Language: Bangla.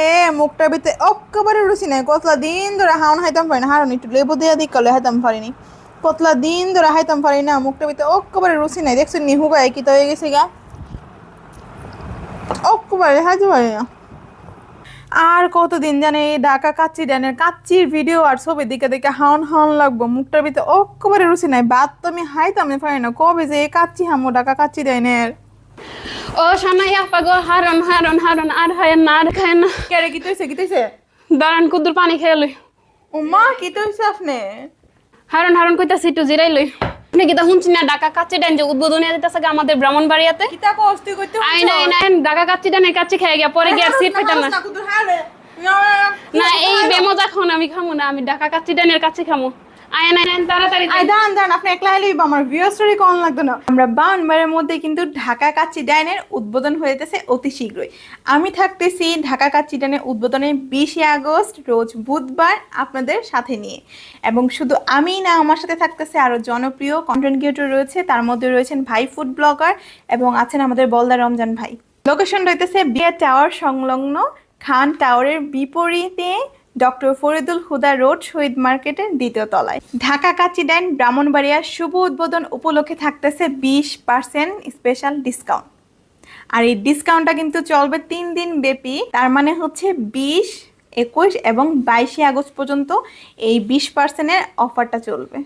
এ, মুখটার ভিতরে অক্কাবারে রুচি নাই। কতলা দিন ধরে হাওন হাইতাম পারি না। হারণ একটু লেবু দিয়ে দিক করলে হাইতাম পারিনি। কতলা দিন ধরে হাইতাম পারি না। মুখটার ভিতরে অক্কাবারে রুচি নাই। দেখছ নিহু গায়ে কি তো হয়ে গেছে গা। অক্কাবারে হাইতে পারি না। আর কতদিন জানে এই ঢাকা কাচ্চি ডানের কাচ্চির ভিডিও আর ছবি দিকে দেখে হাওন হাওন লাগবো। মুখটার ভিতরে অক্কাবারে রুচি নাই। বাদ তো আমি হাইতাম পারি না। কবে যে এই কাচ্চি হামো ঢাকা কাচ্চি ডাইনের ও সানাই আপা গো হারন হারন হারন আর হয় না আর খায় না কেরে কি তৈছে কি তৈছে দাঁড়ান কুদ্দুর পানি খেয়ে লই ও মা কি তৈছে আপনি হারন হারন কইতাছি একটু জিরাই লই আপনি কি তা শুনছি না ডাকা কাচ্চি ডান যে উদ্বোধনী দিতেছে আমাদের ব্রাহ্মণ বাড়িয়াতে কিতা কষ্ট করতে আই নাই নাই ডাকা কাচ্চি ডানের খেয়ে গিয়া পরে গিয়ে সিট পেতাম না না এই বেমো যখন আমি খামু না আমি ডাকা কাচ্চি ডানের কাছে খামু ঢাকা কাচ্চি ডাইনের উদ্বোধন হইতেছে অতি শীঘ্রই। আমি থাকতেছি ঢাকা কাচ্চি ডাইনের উদ্বোধনের বিশে আগস্ট, রোজ বুধবার আপনাদের সাথে নিয়ে। এবং শুধু আমি না, আমার সাথে থাকতেছে আরও জনপ্রিয় কন্টেন্ট ক্রিয়েটর রয়েছে, তার মধ্যে রয়েছেন ভাই ফুড ব্লগার এবং আছেন আমাদের বলদা রমজান ভাই। লোকেশন রইতেছে বিয়ে টাওয়ার সংলগ্ন খান টাওয়ারের বিপরীতে। ডক্টর ফরিদুল হুদা রোড, শহীদ মার্কেটের দ্বিতীয় তলায়। ঢাকা কাচি ডাইন ব্রাহ্মণবাড়িয়ার শুভ উদ্বোধন উপলক্ষে থাকতেছে বিশ পার্সেন্ট স্পেশাল ডিসকাউন্ট আর এই ডিসকাউন্টটা কিন্তু চলবে তিন দিন ব্যাপী। তার মানে হচ্ছে বিশ, একুশ এবং বাইশে আগস্ট পর্যন্ত এই বিশ পার্সেন্টের অফারটা চলবে।